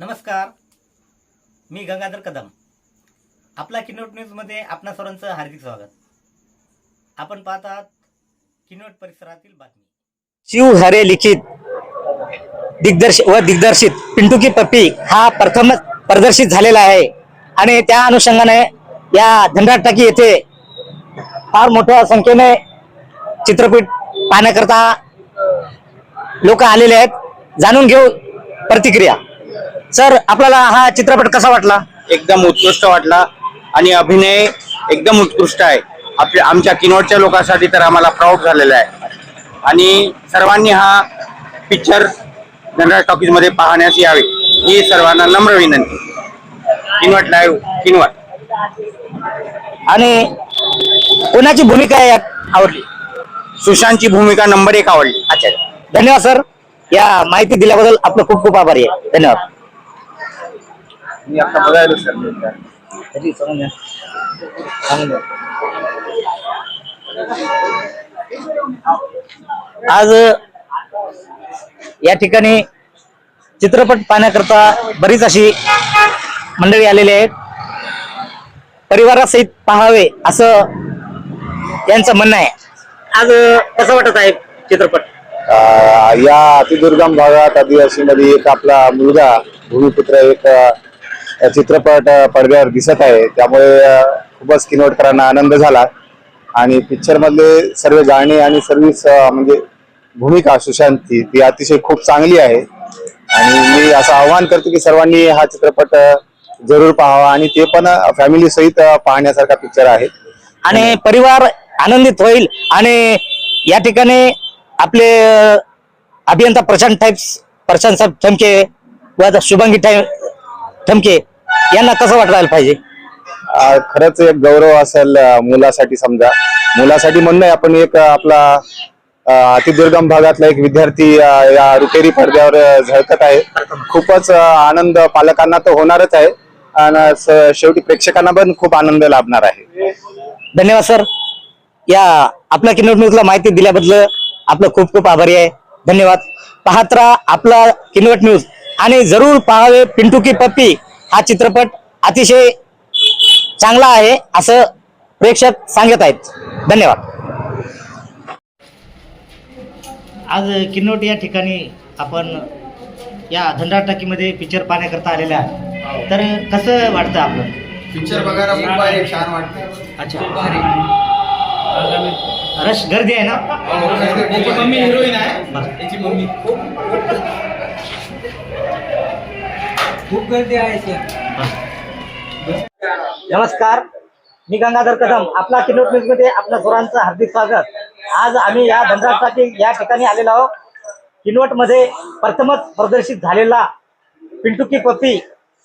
नमस्कार. मी गंगाधर कदम. आपला किनोट न्यूजमध्ये आपणा सर्वांचं हार्दिक स्वागत. आपण पाहत आहात किनोट परिसरातील बातमी. शिव हरे लिखित. दिग्दर्शित व दिग्दर्शित. पिंटू की पप्पी हा प्रथमच प्रदर्शित झालेला आहे. आणि त्या अनुषंगाने या धनराट येथे फार मोठ्या संख्येने चित्रपट पाहण्याकरता लोक आलेले आहेत. जाणून घेऊ प्रतिक्रिया. सर आपल्याला हा चित्रपट कसा वाटला? एकदम उत्कृष्ट वाटला आणि अभिनय एकदम उत्कृष्ट आहे. आपल्या आमच्या किनवटच्या लोकांसाठी तर आम्हाला प्राऊड झालेला आहे. आणि सर्वांनी हा पिक्चर जनरल टॉकीजमध्ये पाहण्यास यावे ही सर्वांना नम्र विनंती. किनवट लाईव्ह किनवट. आणि कोणाची भूमिका यात आवडली? सुशांतची भूमिका नंबर एक आवडली. अच्छा. धन्यवाद सर. या माहिती दिल्याबद्दल आपलं खूप खूप आभारी आहे. धन्यवाद. मी आता बघायला सर आज या ठिकाणी चित्रपट पाहण्याकरता बरीच अशी मंडळी आलेली आहेत. परिवारासहित पाहावे असं यांचं म्हणणं आहे. आज कसं वाटत आहे चित्रपट? अ, या अतिदुर्गम भागात आदिवासीमध्ये एक आपला मुलगा भूमिपुत्र एक चित्रपट पडद्यावर दिसत आहे. त्यामुळे खूपच किनवटकरांना आनंद झाला. आणि पिक्चरमधले सर्व गाणी आणि सर्विस म्हणजे भूमिका सुशांतची ती अतिशय खूप चांगली आहे. आणि मी असं आवाहन करतो की सर्वांनी हा चित्रपट जरूर पाहावा आणि ते पण फॅमिली सहित पाहण्यासारखा पिक्चर आहे. आणि परिवार आनंदित होईल आणि या ठिकाणी आपले अभियंता प्रशांत टाईप्स प्रशांत साहेब ठमके व शुभंगी शुभांगी ठमके यांना कसं वाटायला पाहिजे? खरंच एक गौरव असेल अ, मुलासाठी समजा. मुलासाठी म्हणणं आपण एक अ, आपला अ, अतिदुर्गम भागातला एक विद्यार्थी अ, या रुपेरी पडद्यावर अ, झळकत आहे. खूपच अ, आनंद पालकांना तर होणारच आहे. आणि स- शेवटी प्रेक्षकांना पण खूप आनंद लाभणार आहे. धन्यवाद सर. या आपल्या किनोट न्यूजला माहिती दिल्याबद्दल आपलं खूप खूप आभारी आहे. धन्यवाद. पाहत राहा आपला किनवट न्यूज. आणि जरूर पाहावे पिंटू की पप्पी हा चित्रपट अतिशय चांगला आहे असं प्रेक्षक सांगत आहेत. धन्यवाद. आज किनोट या ठिकाणी आपण या धंदा टाकीमध्ये पिक्चर पाहण्याकरता आलेल्या आहे तर कसं वाटतं आपलं? पिक्चर बघायला खूप भारी छान वाटतं अच्छा. रश गर्दी आहे ना? याची मम्मी हिरोईन आहे. बस. याची मम्मी. खूप खूप गर्दी आहे नमस्कार. मी गंगाधर कदम. आपला किनोट न्यूजमध्ये आपल्या सर्वांचं हार्दिक स्वागत. आज आम्ही या धनराज टाकी या ठिकाणी आलेलो आहोत. किनवटमध्ये प्रथमच प्रदर्शित झालेला पिंटू की पप्पी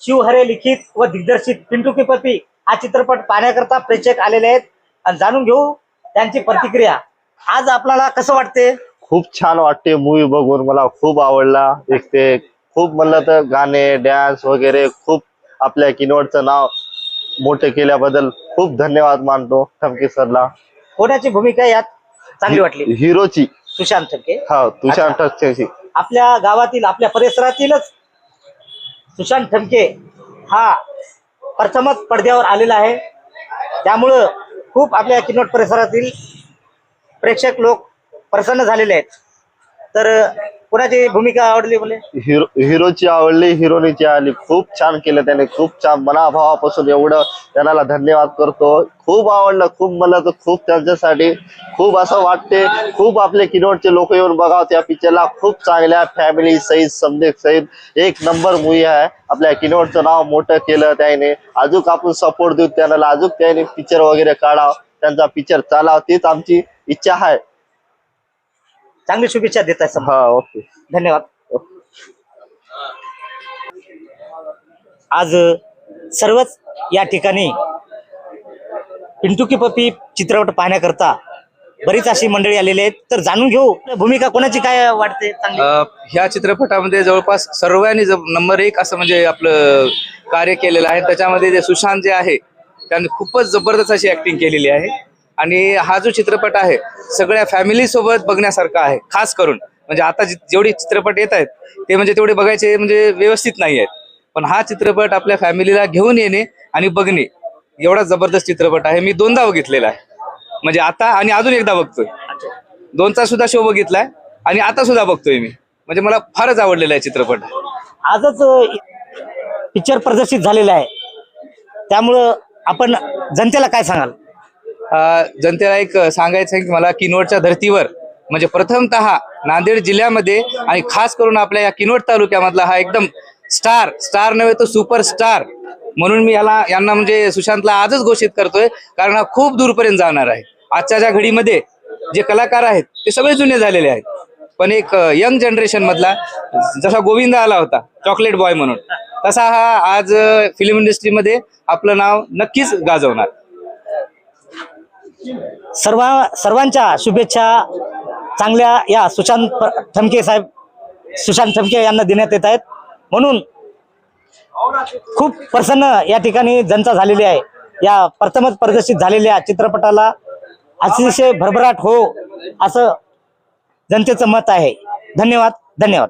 शिवहरे लिखित व दिग्दर्शित पिंटू की पप्पी हा चित्रपट पाहण्याकरता प्रेक्षक आलेले आहेत. आणि जाणून घेऊ त्यांची प्रतिक्रिया. आज आपल्याला कसं वाटते? खूप छान वाटते. मूवी बघून मला खूप आवडला. एक ते खूप म्हणलं तर गाणे डॅन्स वगैरे खूप आपल्या किनवडचं नाव मोठे केल्याबद्दल खूप धन्यवाद मानतो ठमके सरला. कोणाची भूमिका यात चांगली वाटली? हिरोची. सुशांत ठपके हा तुषार. ठकचेची आपल्या गावातील आपल्या परिसरातीलच सुशांत ठमके हा प्रथमच पडद्यावर आलेला आहे. त्यामुळं खूप आपल्या किनवट परिसरातील प्रेक्षक लोक प्रसन्न झालेले आहेत. तर कोणाची भूमिका आवडली बोले? हिरो हिरोची आवडली हिरोनीची आली. खूप छान केलं त्याने खूप छान मनाभावापासून एवढं त्यांना धन्यवाद करतो. खूप आवडलं खूप मला तर खूप त्यांच्यासाठी खूप असं वाटते. खूप आपले किनवटचे लोक येऊन बघावं त्या पिक्चरला खूप चांगल्या फॅमिली सहित समजेक सहित. एक नंबर मूवी आहे. आपल्या किनवटचं नाव मोठं केलं त्याने. अजून आपण सपोर्ट देऊ त्याला. अजून त्याने पिक्चर वगैरे काढावं. त्यांचा पिक्चर चालावं तीच आमची इच्छा आहे. चांगली शुभेच्छा देत आहे हा ओके. धन्यवाद. आज सर्वच या ठिकाणी पिंटू की पप्पी चित्रपट पाहण्याकरता बरीच अशी मंडळी आलेली आहेत. तर जाणून घेऊ भूमिका कोणाची काय वाटते चांगली? अ, ह्या चित्रपटामध्ये जवळपास सर्वांनी नंबर एक असं म्हणजे आपलं कार्य केलेलं आहे. त्याच्यामध्ये जे सुशांत जे आहे त्याने खूपच जबरदस्त अशी ऍक्टिंग केलेली आहे. आणि हा जो चित्रपट आहे सगळ्या फॅमिली सोबत बघण्यासारखा आहे खास करून. म्हणजे आता जेवढे चित्रपट येत आहेत ते म्हणजे तेवढे बघायचे म्हणजे व्यवस्थित नाही आहेत. पण हा चित्रपट आपल्या फॅमिलीला घेऊन येणे आणि बघणे एवढा जबरदस्त चित्रपट आहे. मी दोनदा बघितलेला आहे. म्हणजे आता आणि अजून एकदा बघतोय. दोनचा सुद्धा शो बघितलाय आणि आता सुद्धा बघतोय मी. म्हणजे मला फारच आवडलेला आहे चित्रपट. आजच पिक्चर प्रदर्शित झालेला आहे. त्यामुळं आपण जनतेला काय सांगाल? जनतेला एक सांगायचं आहे की मला किनवटच्या धर्तीवर म्हणजे प्रथमतः नांदेड जिल्ह्यामध्ये आणि खास करून आपल्या या किनवट तालुक्यामधला हा एकदम स्टार स्टार नव्हे तर सुपर स्टार म्हणून मी याला यांना म्हणजे सुशांतला आजच घोषित करतोय कारण हा खूप दूरपर्यंत जाणार आहे. आजच्या ज्या घडीमध्ये जे कलाकार आहेत ते सगळे जुने झालेले आहेत. पण एक यंग जनरेशन मधला जसा गोविंद आला होता चॉकलेट बॉय म्हणून तसा हा आज फिल्म इंडस्ट्रीमध्ये आपलं नाव नक्कीच गाजवणार. सर्व सर्वांच्या शुभेच्छा चांगल्या या सुशांत प- ठमके साहेब सुशांत ठमके यांना देण्यात येत आहेत. म्हणून खूप प्रसन्न या ठिकाणी जनता झालेली आहे. या प्रथमच प्रदर्शित झालेल्या चित्रपटाला अतिशय भरभराट हो असं जनतेचं मत आहे. धन्यवाद धन्यवाद.